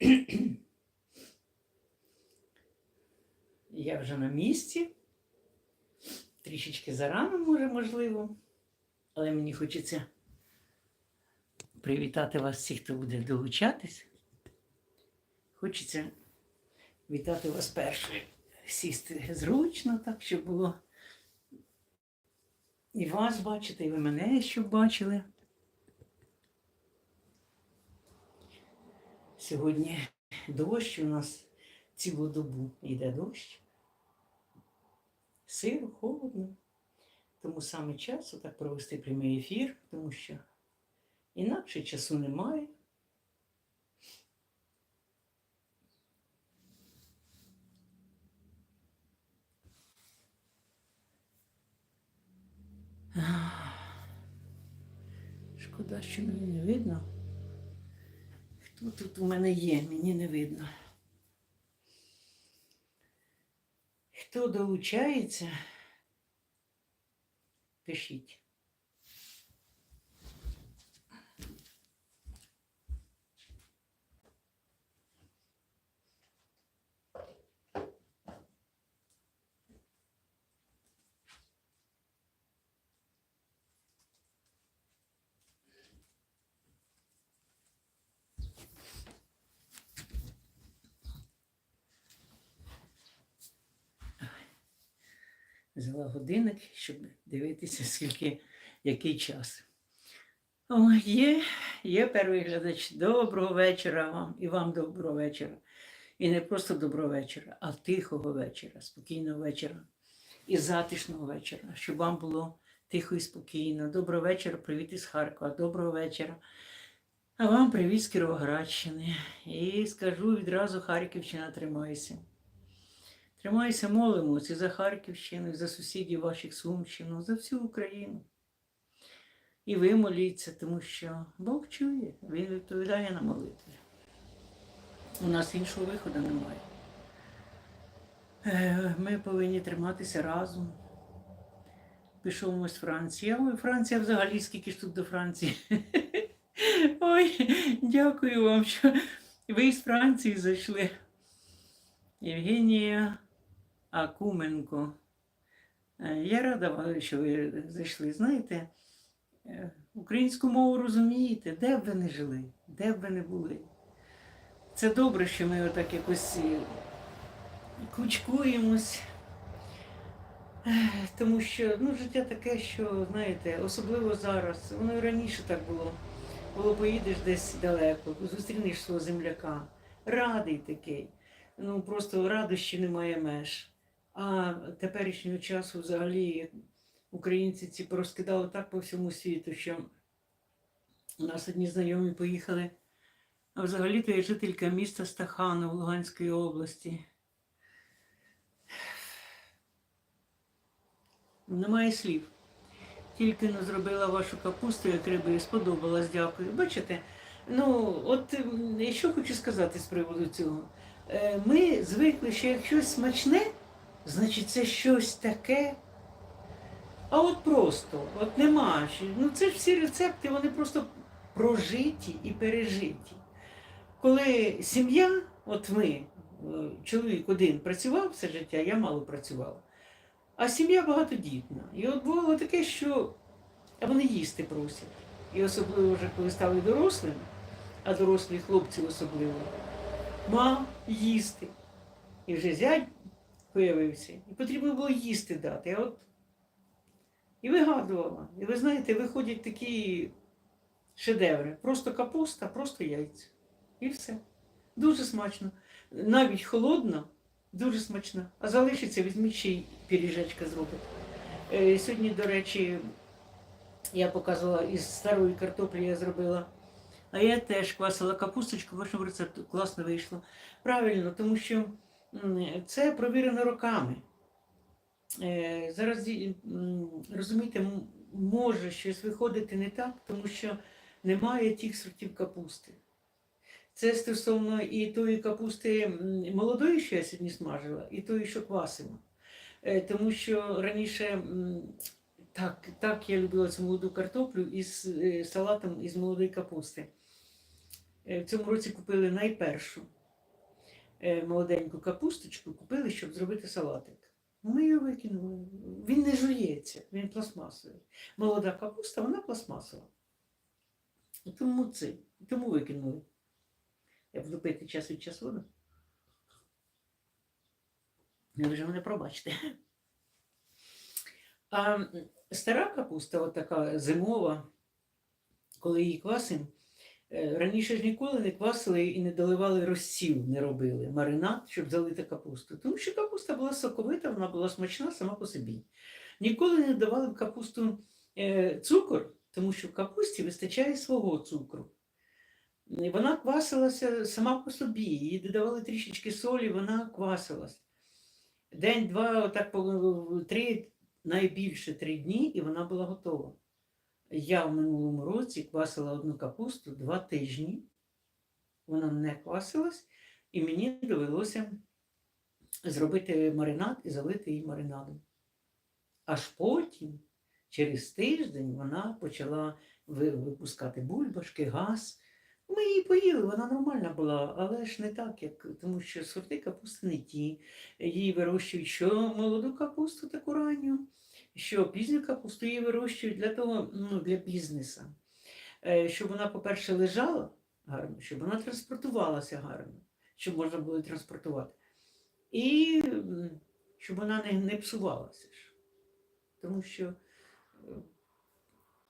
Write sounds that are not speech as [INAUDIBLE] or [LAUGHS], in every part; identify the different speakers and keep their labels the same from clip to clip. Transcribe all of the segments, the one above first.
Speaker 1: [CLEARS THROAT] Я вже на місці. Трішечки зарано, може, можливо. Але мені хочеться привітати вас всіх, хто буде долучатись. Хочеться вітати вас першою. Сісти зручно, так, щоб було і вас бачити, і ви мене щоб бачили. Сьогодні дощ у нас цілу добу йде дощ. Сиро, холодно. Тому саме час отак провести прямий ефір, тому що інакше часу немає. Шкода, що мені не видно. Хто тут у мене є, мені не видно. Хто долучається, пишіть. Взяла годинник, щоб дивитися, скільки, який час. О, є, є перший глядач. Доброго вечора вам і вам доброго вечора. І не просто доброго вечора, а тихого вечора, спокійного вечора і затишного вечора, щоб вам було тихо і спокійно. Доброго вечора, привіт із Харкова, доброго вечора. А вам привіт з Кіровоградщини. І скажу відразу, Харківщина тримайся. Тримайся, молимося і за Харківщину, і за сусідів ваших Сумщину, за всю Україну. І ви моліться, тому що Бог чує, Він відповідає на молитви. У нас іншого виходу немає. Е, Ми повинні триматися разом. Пішов ми з Франції. Ой, Франція взагалі, скільки ж тут до Франції. [LAUGHS] Ой, дякую вам, що ви з Франції зайшли. Євгенія Акуменко. Е, Я рада, що ви зайшли. Знаєте, е, українську мову розумієте, де б ви не жили, де б ви не були. Це добре, що ми отак якось е, кучкуємось. Тому що ну, життя таке, що, знаєте, особливо зараз, воно і раніше так було. Було поїдеш десь далеко, зустрінеш свого земляка, радий такий ну просто радощі немає меж. А теперішнього часу взагалі українці ці порозкидали так по всьому світу, що у нас одні знайомі поїхали. А взагалі-то я жителька міста Стаханов Луганської області. Немає слів. Тільки не зробила вашу капусту, як риби, сподобалась, дякую. Бачите, ну от що хочу сказати з приводу цього. Е, Ми звикли, що як щось смачне, значить це щось таке. А от просто, от нема. Ну це ж всі рецепти, вони просто прожиті і пережиті. Коли сім'я, от ми, е, чоловік один працював все життя, я мало працювала, а сім'я багатодітна. І от було таке, що вони їсти просять. І особливо вже коли стали дорослими, а дорослі хлопці особливо мав їсти. І вже зять появився, і потрібно було їсти дати. А от і вигадувала. І ви знаєте, виходять такі шедеври. Просто капуста, просто яйця. І все. Дуже смачно. Навіть холодно, дуже смачно. А залишиться, візьміть ще й пиріжечка зробити. Е, Сьогодні, до речі, я показувала із старої картоплі я зробила. А я теж квасила капусточку, вашому рецепту класно вийшло. Правильно, тому що це провірено роками. Е, Зараз розумієте, може щось виходити не так, тому що немає тих сортів капусти. Це стосовно і тої капусти молодої, що я сьогодні смажила, і тої, що квасила. Е, Тому що раніше так, так я любила цю молоду картоплю із е, салатом із молодої капусти. В цьому році купили найпершу молоденьку капусточку, купили, щоб зробити салатик. Ми його викинули. Він не жується, він пластмасовий. Молода капуста, вона пластмасова. Тому це, тому викинули. Я буду пити час від часу воду. Ви вже мене пробачте. А стара капуста, от така зимова, коли її квасимо, е, раніше ж ніколи не квасили і не доливали розсіл, не робили маринад, щоб залити капусту. Тому що капуста була соковита, вона була смачна сама по собі. Ніколи не давали в капусту е, цукор, тому що в капусті вистачає свого цукру. Вона квасилася сама по собі, їй додавали трішечки солі, вона квасилась. День-два, отак три, найбільше три дні, і вона була готова. Я в минулому році квасила одну капусту два тижні. Вона не квасилась, і мені довелося зробити маринад і залити її маринадом. Аж потім, через тиждень, вона почала випускати бульбашки, газ. Ми її поїли, вона нормальна була, але ж не так, як тому що сорти капусти не ті. Її вирощують що молоду капусту таку ранню, що пізню капусту її вирощують для того, ну, для бізнесу. Е, Щоб вона, по-перше, лежала гарно, щоб вона транспортувалася гарно, щоб можна було транспортувати. І щоб вона не, не псувалася. ж. Тому що е,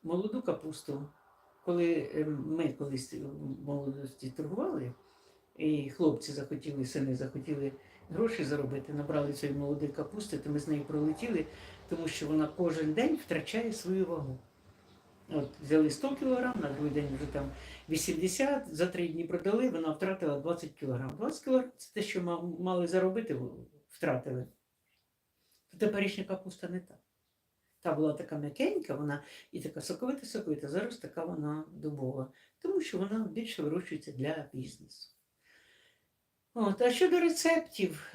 Speaker 1: молоду капусту, коли е, ми колись в молодості торгували, і хлопці захотіли, сини захотіли гроші заробити, набрали цієї молодої капусти, то ми з нею пролетіли, тому що вона кожен день втрачає свою вагу. От взяли 100 кг, на другий день вже там 80, за три дні продали, вона втратила 20 кг. 20 кг це те, що мали заробити, втратили. Теперішня капуста не та. Та була така м'якенька, вона і така соковита-соковита. Зараз така вона дубова, тому що вона більше вирощується для бізнесу. От, а щодо рецептів,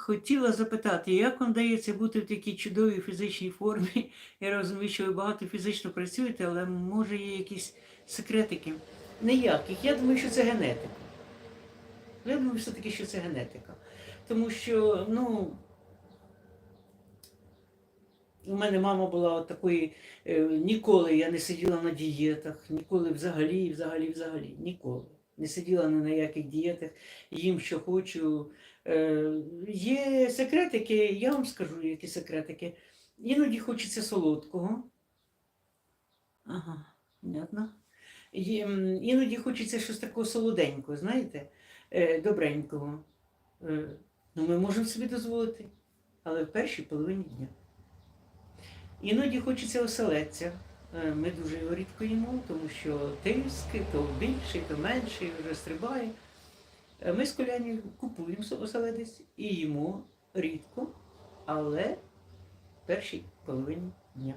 Speaker 1: хотіла запитати, як вам дається бути в такій чудовій фізичній формі? Я розумію, що ви багато фізично працюєте, але може є якісь секретики? Ніяких. Я думаю, що це генетика. Я думаю, все-таки, що це генетика. Тому що, ну, у мене мама була от такої, е, ніколи я не сиділа на дієтах, ніколи взагалі, взагалі, взагалі, ніколи. Не сиділа ні на яких дієтах, їм що хочу. Е, є секретики, я вам скажу, які секретики. Іноді хочеться солодкого. Ага, понятно. Іноді хочеться щось такого солоденького, знаєте, е, добренького. Е, ну, ми можемо собі дозволити, але в першій половині дня. Іноді хочеться оселедця. Ми дуже його рідко їмо, тому що тиски, то більший, то менший, вже стрибає. Е, Ми з коляні купуємо оселедець і їмо рідко, але в першій половині дня.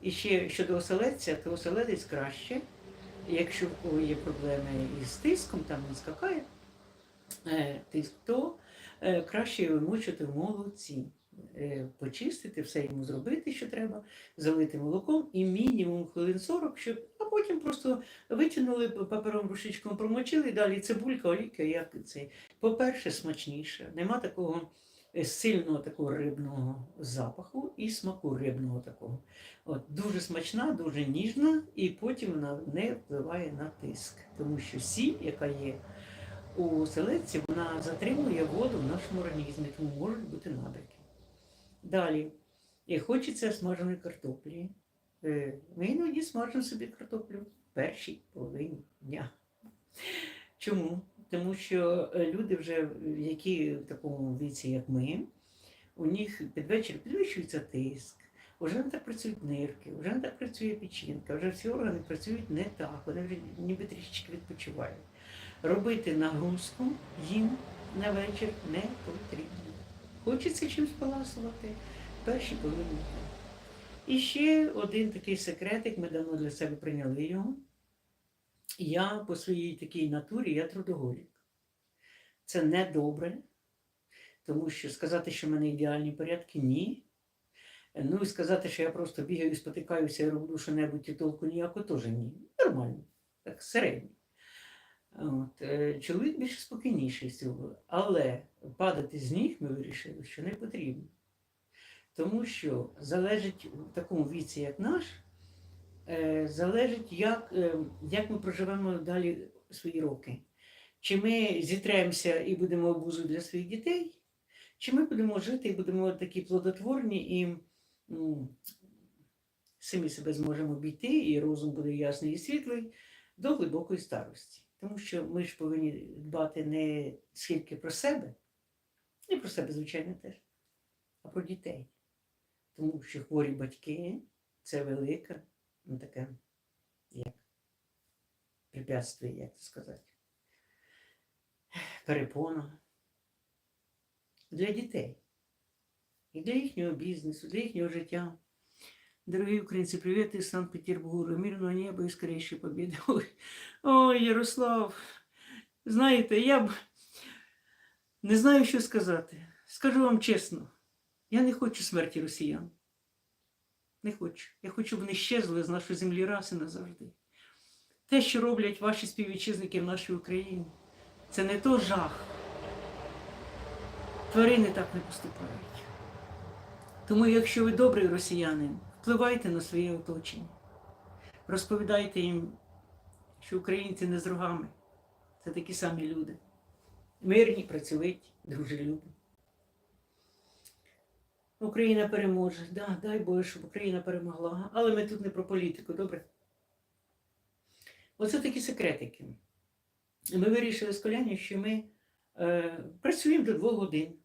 Speaker 1: І ще щодо оселедця, то оселедець краще, якщо є проблеми із тиском, там не скакає е, тиск, то е, краще вимочити в молоці. Почистити, все йому зробити, що треба, залити молоком і мінімум хвилин 40, щоб, потім просто витягнули папером рушичком, промочили, далі цибулька, олійка, як це. По-перше, смачніше. Нема такого е, сильного такого рибного запаху і смаку рибного такого. От, дуже смачна, дуже ніжна, і потім вона не впливає на тиск. Тому що сіль, яка є у селедці, вона затримує воду в нашому організмі, тому можуть бути набряки. Далі. І хочеться смаженої картоплі. Е, Ми іноді смажимо собі картоплю в першій половині дня. Чому? Тому що е, люди вже, які в такому віці, як ми, у них під вечір підвищується тиск, вже не так працюють нирки, вже не так працює печінка, вже всі органи працюють не так, вони вже ніби трішечки відпочивають. Робити нагрузку їм на вечір не потрібно. Хочеться чимось поласувати в першій половині. І ще один такий секретик, ми давно для себе прийняли його. Я по своїй такій натурі я трудоголік. Це не добре, тому що сказати, що в мене ідеальні порядки, ні. Ну і сказати, що я просто бігаю, спотикаюся і роблю що-небудь і толку ніяко, теж ні. Нормально. так середній. От, е, чоловік більш спокійніший з цього. Але падати з ніг ми вирішили, що не потрібно. Тому що залежить в такому віці, як наш, е, залежить, як, е, як ми проживемо далі свої роки. Чи ми зітремося і будемо обузою для своїх дітей, чи ми будемо жити і будемо такі плодотворні і м, самі себе зможемо обійти, і розум буде ясний і світлий до глибокої старості. Тому що ми ж повинні дбати не скільки про себе, і про себе, звичайно, теж, а про дітей. Тому що хворі батьки це велика, ну таке, як препятствие, як це сказати, перепона для дітей. І для їхнього бізнесу, для їхнього життя. Дорогі українці, привіт із Санкт-Петербурга, мирного неба і скорейшої побіди. Ой, Ярослав, знаєте, я б не знаю, що сказати. Скажу вам чесно, я не хочу смерті росіян. Не хочу. Я хочу, щоб вони щезли з нашої землі раз і назавжди. Те, що роблять ваші співвітчизники в нашій Україні, це не то жах. Тварини так не поступають. Тому, якщо ви добрий росіянин, впливайте на своє оточення. Розповідайте їм, що українці не з рогами. Це такі самі люди. Мирні, працьовиті, дружелюбні. Україна переможе. Да, дай Боже, щоб Україна перемогла. Але ми тут не про політику, добре? Оце такі секретики. Ми вирішили з коляні, що ми е, працюємо до двох годин.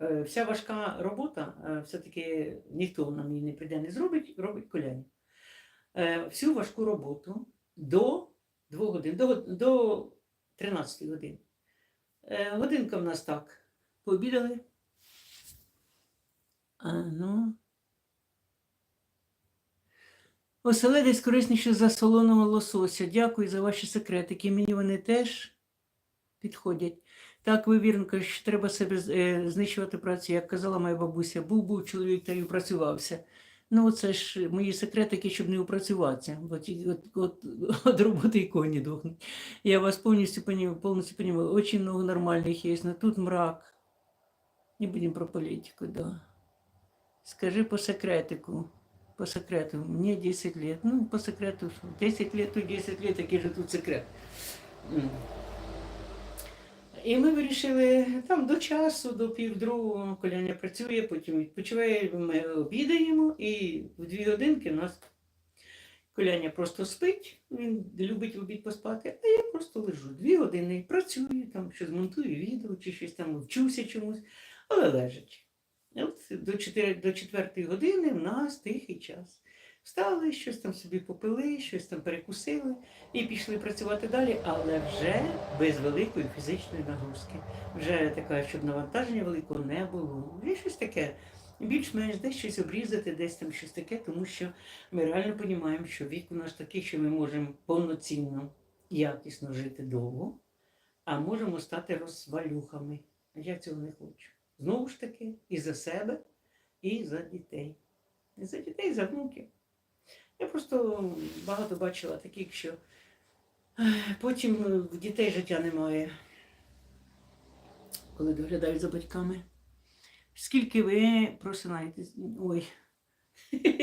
Speaker 1: Е, Вся важка робота, е, все-таки ніхто нам її не прийде, не зробить, робить коляні. Е, Всю важку роботу до 2 годин, до, до 13 годин. Е, Годинка в нас так. Пообідали. А, ну. Оселедець корисніше за солоного лосося. Дякую за ваші секретики. Мені вони теж підходять. Так, ви вірно що треба себе е, знищувати працю, як казала моя бабуся, був був чоловік та й упрацювався. Ну, це ж мої секретики, щоб не упрацюватися, бо от, от, от роботи і коні дохнуть. Я вас повністю понімаю, повністю понимаю. Очень много нормальних є, но тут мрак. Не будемо про політику, да. Скажи по секретику. По секрету. Мне 10 лет. Ну, по секрету, что 10 лет, то 10 лет, який же тут секрет. І ми вирішили там до часу, до півдругого коляня працює, потім відпочиває, ми обідаємо, і в дві годинки у нас коляня просто спить, він любить обід поспати, а я просто лежу дві години, працюю, там щось монтую відео чи щось там вчуся чомусь, але лежачи. От до 4, до 4 години в нас тихий час. Встали, щось там собі попили, щось там перекусили і пішли працювати далі, але вже без великої фізичної нагрузки. Вже таке, щоб навантаження великого не було. Є щось таке. Більш-менш десь щось обрізати, десь там щось таке, тому що ми реально розуміємо, що вік у нас такий, що ми можемо повноцінно, якісно жити довго, а можемо стати розвалюхами. Я цього не хочу. Знову ж таки, і за себе, і за дітей. І за дітей, і за внуків. Я просто багато бачила таких, що потім в дітей життя немає, коли доглядають за батьками. Скільки ви просинаєтесь? Ой. [LAUGHS]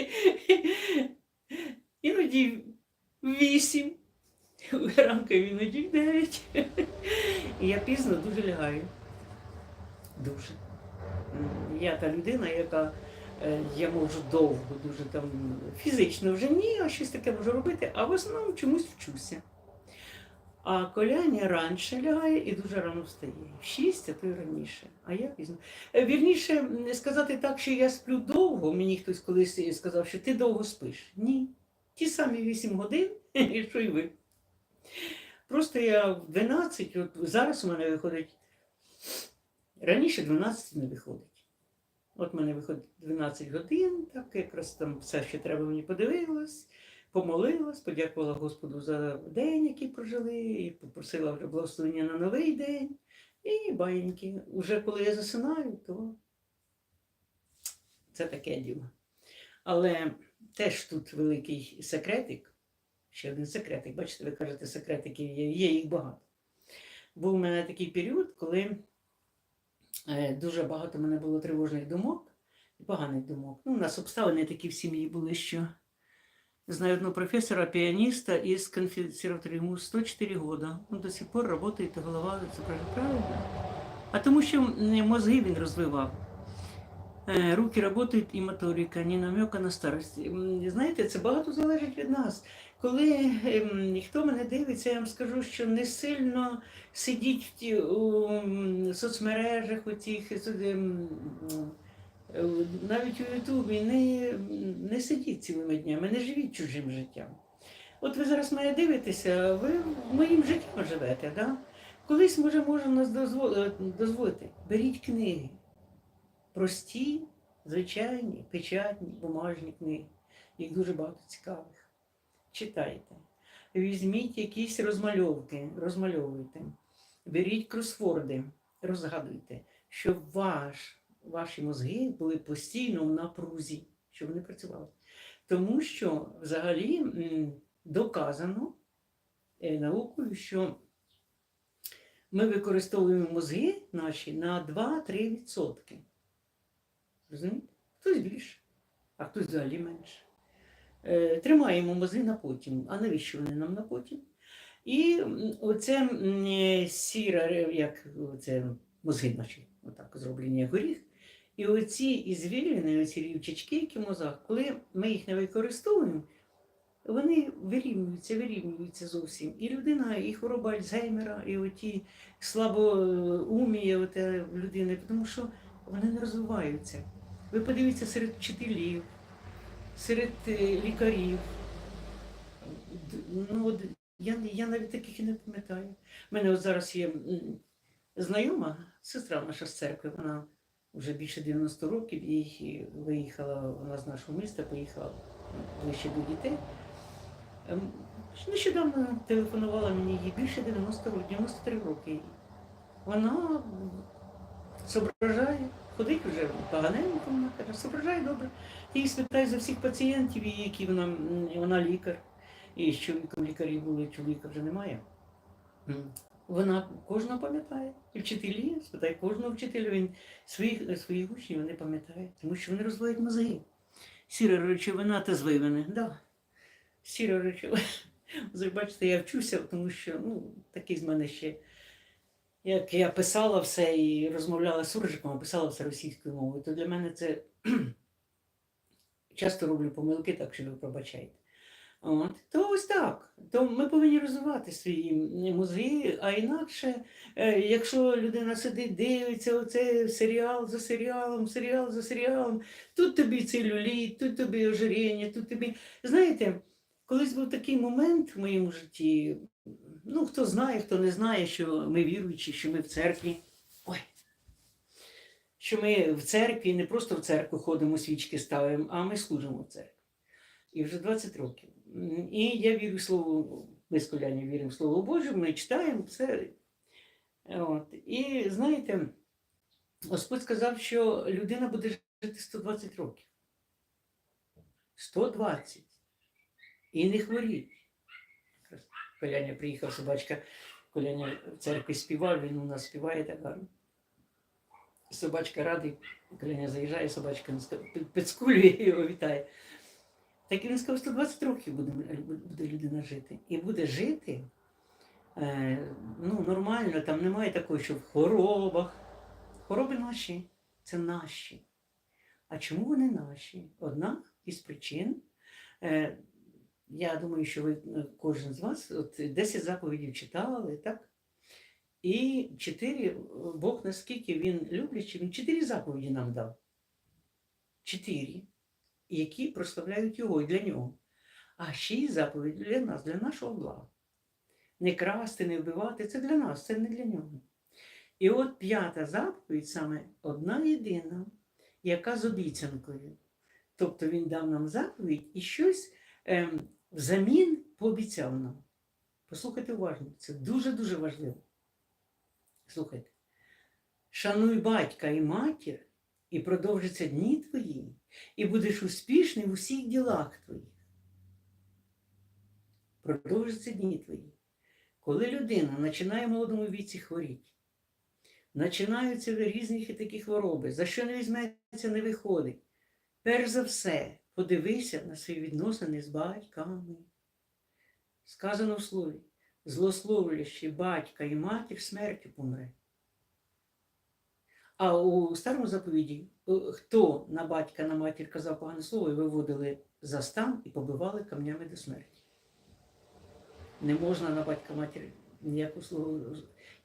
Speaker 1: Іноді вісім, ранку іноді дев'ять. [LAUGHS] Я пізно дуже лягаю. Дуже. Я та людина, яка е, я можу довго, дуже там фізично вже ні, а щось таке можу робити, а в основному чомусь вчуся. А коляня раніше лягає і дуже рано встає. В 6, а то й раніше. А я пізно. Е, Вірніше сказати так, що я сплю довго, мені хтось колись сказав, що ти довго спиш. Ні. Ті самі 8 годин, [LAUGHS] що й ви. Просто я в 12, от зараз у мене виходить. Раніше 12 не виходить. От в мене виходить 12 годин, так якраз там все, що треба мені подивилась, помолилась, подякувала Господу за день, який прожили, і попросила вже благословення на новий день. І баєньки. Уже коли я засинаю, то це таке діло. Але теж тут великий секретик, ще один секретик. Бачите, ви кажете, секретиків є, є їх багато. Був у мене такий період, коли дуже багато в мене було тривожних думок і поганих думок. Ну, у нас обставини такі в сім'ї були, що знаю одного професора, піаніста із консерваторії, йому 104 года. Він до сих пор працює, голова це правильно. А тому що мозги він розвивав. Е, Руки працюють і моторика, ні намека на старості. Знаєте, це багато залежить від нас. Коли ем, ніхто мене дивиться, я вам скажу, що не сильно сидіть у соцмережах, у тих, ем, е, навіть у Ютубі, не, не сидіть цілими днями, не живіть чужим життям. От ви зараз мене дивитеся, ви моїм життям живете, да? Колись, може, може нас дозволити. Беріть книги. Прості, звичайні, печатні, бумажні книги. Їх дуже багато цікавих. Читайте. Візьміть якісь розмальовки, розмальовуйте. Беріть кросворди, розгадуйте, щоб ваш, ваші мозги були постійно в напрузі, щоб вони працювали. Тому що взагалі доказано е, наукою, що ми використовуємо мозги наші на 2-3%. Розумієте? Хтось більше, а хтось взагалі менше. Е, Тримаємо мозги на потім. А навіщо вони нам на потім? І оце сіра, як це мозги наші, отак зроблені як горіх. І оці ізвіліни, оці рівчачки, які в мозгах, коли ми їх не використовуємо, вони вирівнюються, вирівнюються зовсім. І людина, і хвороба Альцгеймера, і оті слабоумії оте в людини, тому що вони не розвиваються. Ви подивіться серед вчителів, серед е, лікарів. Ну, я, я навіть таких і не пам'ятаю. У мене от зараз є знайома, сестра наша з церкви, вона вже більше 90 років, їй виїхала вона з нашого міста, поїхала ближче до дітей. Ем, Нещодавно телефонувала мені їй більше 90 років, 93 роки. Вона зображає, ходить вже поганенько, вона каже, зображає добре. Ти її спитай за всіх пацієнтів, і які вона, вона лікар. І з чоловіком лікарі були, чоловіка вже немає. Вона кожного пам'ятає. І вчителі, спитай кожного вчителя, він своїх, своїх учнів не пам'ятає, тому що вони розвивають мозги. Сіра речовина та звивини. Да. Сіра речовина. [LAUGHS] Бачите, я вчуся, тому що ну, такий з мене ще. Як я писала все і розмовляла з суржиком, писала все російською мовою, то для мене це [CLEARS THROAT] часто роблю помилки, так що ви пробачайте. От. То ось так. То ми повинні розвивати свої мозги, а інакше, е, якщо людина сидить, дивиться оце серіал за серіалом, серіал за серіалом, тут тобі целюліт, тут тобі ожиріння, тут тобі. Знаєте, колись був такий момент в моєму житті, ну хто знає, хто не знає, що ми віруючі, що ми в церкві. Ой. Що ми в церкві не просто в церкву ходимо, свічки ставимо, а ми служимо в церкві. І вже 20 років. І я вірю в слово, ми з коляння віримо в Слово Боже, ми читаємо все. От. І знаєте, Господь сказав, що людина буде жити 120 років. 120. І не хворіть. Коляня приїхав, собачка, Коляня в церкві співав, він у нас співає так. Собачка радий, Коляня заїжджає, собачка підскулює [LAUGHS] його вітає. Так він сказав, 120 років буде, буде людина жити. І буде жити е, ну, нормально, там немає такого, що в хворобах. Хвороби наші це наші. А чому вони наші? Одна із причин. Е, я думаю, що ви е, кожен з вас от 10 заповідей читали, так? І чотири, е, Бог наскільки він люблячий, він чотири заповіді нам дав. Чотири, які прославляють його і для нього. А шість заповідей для нас, для нашого блага. Не красти, не вбивати це для нас, це не для нього. І от п'ята заповідь саме одна єдина, яка з обіцянкою. Тобто він дав нам заповідь і щось ем, взамін пообіцяв нам. Послухайте уважно, це дуже-дуже важливо. Слухайте. Шануй батька і матір, і продовжаться дні твої, і будеш успішний в усіх ділах твоїх. продовжаться дні твої. Коли людина починає в молодому віці хворіти, починаються різні такі хвороби, за що не візьметься, не виходить. Перш за все, подивися на свої відносини з батьками. Сказано в слові, злословлящий батька і матір смертю помре. А у старому заповіді, е, хто на батька, на матір казав погане слово, і виводили за стан і побивали камнями до смерті. Не можна на батька матері ніяку слово.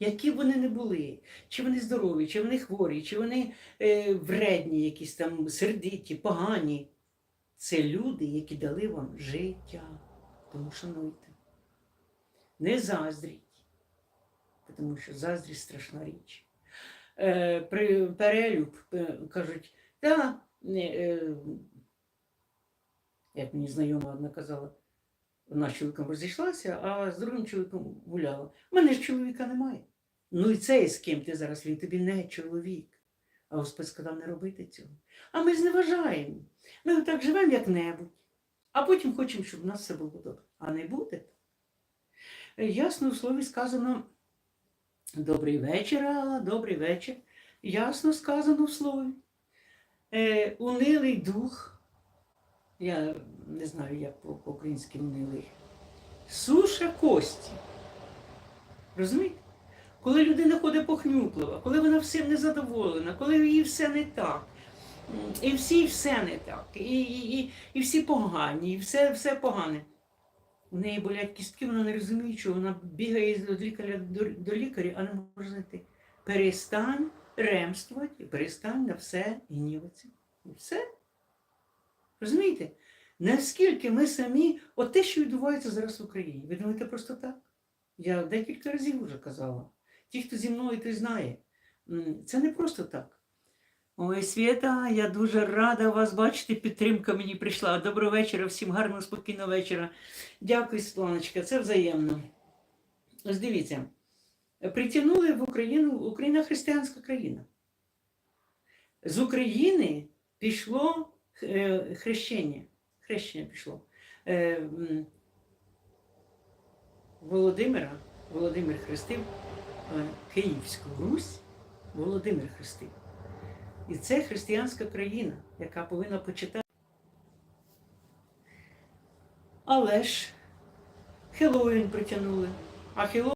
Speaker 1: Які б вони не були, чи вони здорові, чи вони хворі, чи вони е, вредні, якісь там сердиті, погані. Це люди, які дали вам життя. Тому шануйте. Не заздріть, тому що заздрість страшна річ. Е, перелюб е, кажуть, та, е, як мені знайома одна казала, вона з чоловіком розійшлася, а з другим чоловіком гуляла. У мене ж чоловіка немає. Ну і цей, з ким ти зараз він тобі не чоловік. А Господь сказав не робити цього. А ми зневажаємо. Ми отак живемо як-небудь, а потім хочемо, щоб у нас все було добре. А не буде. Ясно в слові сказано добрий вечір, Алла, добрий вечір. Ясно сказано в слові. Е, унилий дух. Я не знаю, як по- по-українськи унилий. Суша кості. Розумієте? Коли людина ходить похнюплива, коли вона всім незадоволена, коли їй все не так, і всі все не так, і, і, і, і всі погані, і все, все погане. У неї болять кістки, вона не розуміє, що вона бігає від лікаря до, до лікаря, а не може знайти. Перестань ремствувати і перестань на все гніватися. І все. Розумієте? Наскільки ми самі, от те, що відбувається зараз в Україні, ви думаєте просто так? Я декілька разів вже казала. Ті, хто зі мною, той знає. Це не просто так. Ой, Свята, я дуже рада вас бачити. Підтримка мені прийшла. Доброго вечора, всім гарного, спокійного вечора. Дякую, Світланочка, це взаємно. Ось дивіться, притягнули в Україну Україна християнська країна. З України пішло е, хрещення. Хрещення пішло. Е, Володимира, Володимир хрестив е, Київську Русь, Володимир хрестив. І це християнська країна, яка повинна почитати. Але ж Хеллоуін притягнули. А Хеллоуін